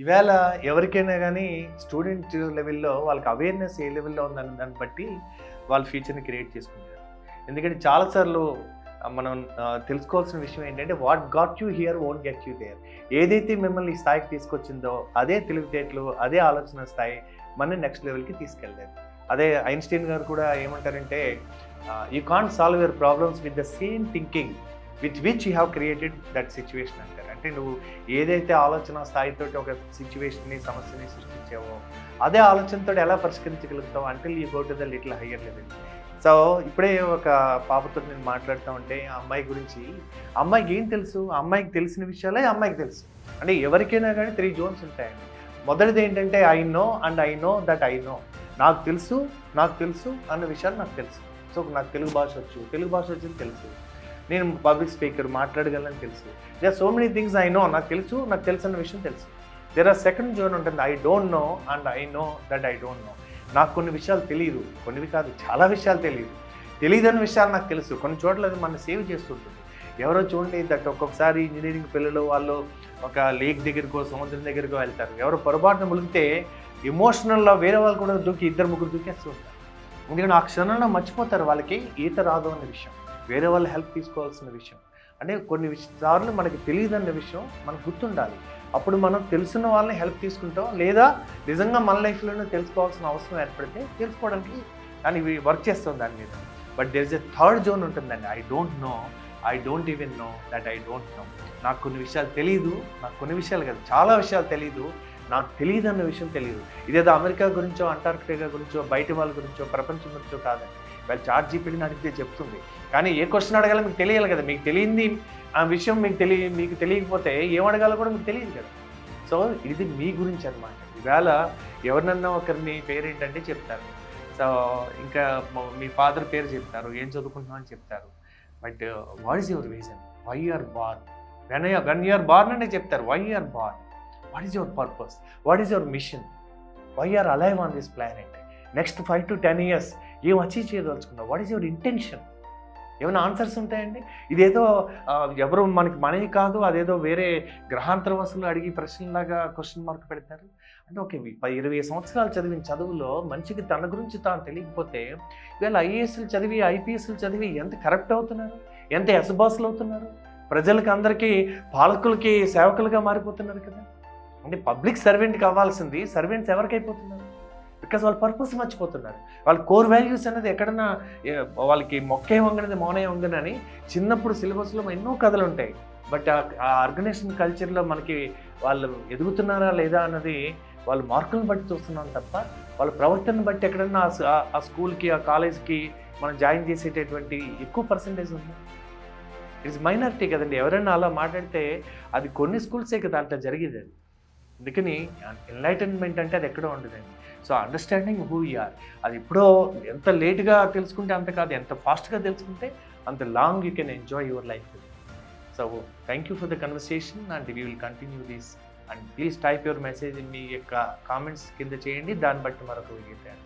ఈవేళ ఎవరికైనా కానీ స్టూడెంట్ లెవెల్లో వాళ్ళకి అవేర్నెస్ ఏ లెవెల్లో ఉందని దాన్ని బట్టి వాళ్ళ ఫ్యూచర్ని క్రియేట్ చేసుకుంటారు. ఎందుకంటే చాలాసార్లు మనం తెలుసుకోవాల్సిన విషయం ఏంటంటే what got you here won't get you there. ఏదైతే మిమ్మల్ని ఈ స్థాయికి తీసుకొచ్చిందో అదే తెలివితేటలు అదే ఆలోచన స్థాయి మన నెక్స్ట్ లెవెల్కి తీసుకెళ్ళలేదు అదే ఐన్స్టీన్ గారు కూడా ఏమంటారంటే you can't solve your problems with the same thinking. With which you have created that situation అంటారు. అంటే నువ్వు ఏదైతే ఆలోచన స్థాయితో ఒక సిచ్యువేషన్ని సమస్యని సృష్టించావో అదే ఆలోచనతో ఎలా పరిష్కరించగలుగుతావు until you go to the little higher level so ఇప్పుడే ఒక పాపతో నేను మాట్లాడుతూ ఉంటే ఆ అమ్మాయి గురించి అమ్మాయికి ఏం తెలుసు? అమ్మాయికి తెలిసిన విషయాలే అమ్మాయికి తెలుసు. అంటే ఎవరికైనా కానీ త్రీ జోన్స్ ఉంటాయండి. మొదటిది ఏంటంటే I know and I know that I know నాకు తెలుసు నాకు తెలుసు అన్న విషయాలు నాకు తెలుసు. సో నాకు తెలుగు భాష వచ్చు. తెలుగు భాష వచ్చింది తెలుసు. నేను పబ్లిక్ స్పీకర్ మాట్లాడగలను తెలుసు. They so many things I know నాకు తెలుసు నాకు తెలుసు అన్న విషయం తెలుసు. దేర్ ఆర్ సెకండ్ జోన్ ఉంటుంది I don't know and I know that I don't know నాకు కొన్ని విషయాలు తెలియదు కొన్నివి కాదు చాలా విషయాలు తెలియదు తెలియదని విషయాలు నాకు తెలుసు కొన్ని చోట్ల అది మన సేవ్ చేస్తుంటుంది. ఎవరో చూడండి దట్ ఒక్కొక్కసారి ఇంజనీరింగ్ పిల్లలు వాళ్ళు ఒక లేక్ దగ్గరకో సముద్రం దగ్గరకో వెళ్తారు. ఎవరు పొరపాటున ములిగితే ఎమోషనల్లో వేరే వాళ్ళు కూడా దూకి ఇద్దరు ముగ్గురు దూకేస్తూ ఉంటారు. ఎందుకంటే ఆ క్షణంలో మర్చిపోతారు వాళ్ళకి ఈత రాదు అనే విషయం. వేరే వాళ్ళ హెల్ప్ తీసుకోవాల్సిన విషయం. అంటే కొన్ని విష- సార్లు మనకి తెలియదన్న విషయం మనకు గుర్తుండాలి. అప్పుడు మనం తెలుసున్న వాళ్ళని హెల్ప్ తీసుకుంటాం లేదా నిజంగా మన లైఫ్లోనే తెలుసుకోవాల్సిన అవసరం ఏర్పడితే తెలుసుకోవడానికి దాన్ని వర్క్ చేస్తాం దాని మీద. But there is a third zone ఉంటుందండి. I don't know I don't even know that I don't know నాకు కొన్ని విషయాలు తెలియదు నాకు కొన్ని విషయాలు కాదు చాలా విషయాలు తెలియదు నాకు తెలియదు అన్న విషయం తెలియదు ఇదేదో అమెరికా గురించో అంటార్క్టికా గురించో బయట వాళ్ళ గురించో ప్రపంచం గురించో కాదండి. వాళ్ళు చార్జ్ జీపీటీని అడిగితే చెప్తుంది. కానీ ఏ క్వశ్చన్ అడగాలో మీకు తెలియాలి కదా. మీకు తెలియంది ఆ విషయం మీకు తెలియ మీకు తెలియకపోతే ఏం అడగాలో కూడా మీకు తెలియదు కదా. సో ఇది మీ గురించి అనమాట ఈవేళ ఎవరినన్నా ఒకరిని పేరు ఏంటంటే చెప్తారు. సో ఇంకా మీ ఫాదర్ పేరు చెప్తారు. ఏం చదువుకుంటున్నాం అని చెప్తారు. But what is your reason why are born when when you're born అంటే చెప్తారు. Why are born what is your purpose what is your mission why are alive on this planet next five to ten years ఏం achieve చేయదలుచుకున్నావు? What is your intention ఏమైనా answers ఉంటాయండి? ఇదేదో ఎవరు మనకి మనవి కాదు అదేదో వేరే గ్రహాంతర వసూలు అడిగి ప్రశ్నలాగా క్వశ్చన్ మార్క్ పెడతారు. అంటే ఓకే ఇరవై సంవత్సరాలు చదివిన చదువులో మనిషికి తన గురించి తాను తెలియకపోతే వీళ్ళు ఐఏఎస్లు చదివి ఐపీఎస్లు చదివి ఎంత కరప్ట్ అవుతున్నారు? ఎంత ఎసబాసులు అవుతున్నారు? ప్రజలకి అందరికీ పాలకులకి సేవకులుగా మారిపోతున్నారు కదా. అంటే పబ్లిక్ సర్వెంట్ కావాల్సింది సర్వెంట్స్ ఎవరికైపోతున్నారు? బికాస్ వాళ్ళ పర్పస్ మర్చిపోతున్నారు. వాళ్ళ కోర్ వాల్యూస్ అనేది ఎక్కడన్నా వాళ్ళకి మొక్కే వంగనది మౌనే వంగనని చిన్నప్పుడు సిలబస్లో ఎన్నో కథలు ఉంటాయి బట్ ఆ ఆర్గనైజేషన్ కల్చర్లో మనకి వాళ్ళు ఎదుగుతున్నారా లేదా అన్నది వాళ్ళు మార్కులను బట్టి చూస్తున్నాం తప్ప వాళ్ళ ప్రవర్తనను బట్టి ఎక్కడన్నా ఆ స్కూల్కి ఆ కాలేజ్కి మనం జాయిన్ చేసేటటువంటి ఎక్కువ పర్సంటేజ్ ఉంది? ఇట్స్ మైనారిటీ కదండి. ఎవరైనా అలా మాట్లాడితే అది కొన్ని స్కూల్సే కదా అట్లా జరిగేది అది. అందుకని ఎన్లైటన్మెంట్ అంటే అది ఎక్కడో ఉండదండి. సో అండర్స్టాండింగ్ హూ ఆర్ అది ఎప్పుడో ఎంత లేట్గా తెలుసుకుంటే అంత కాదు ఎంత ఫాస్ట్గా తెలుసుకుంటే అంత long you can enjoy your life so thank you for the conversation and we will continue this and please type your message మీ యొక్క కామెంట్స్ కింద చేయండి దాన్ని బట్టి మరొక వీడియో తయారు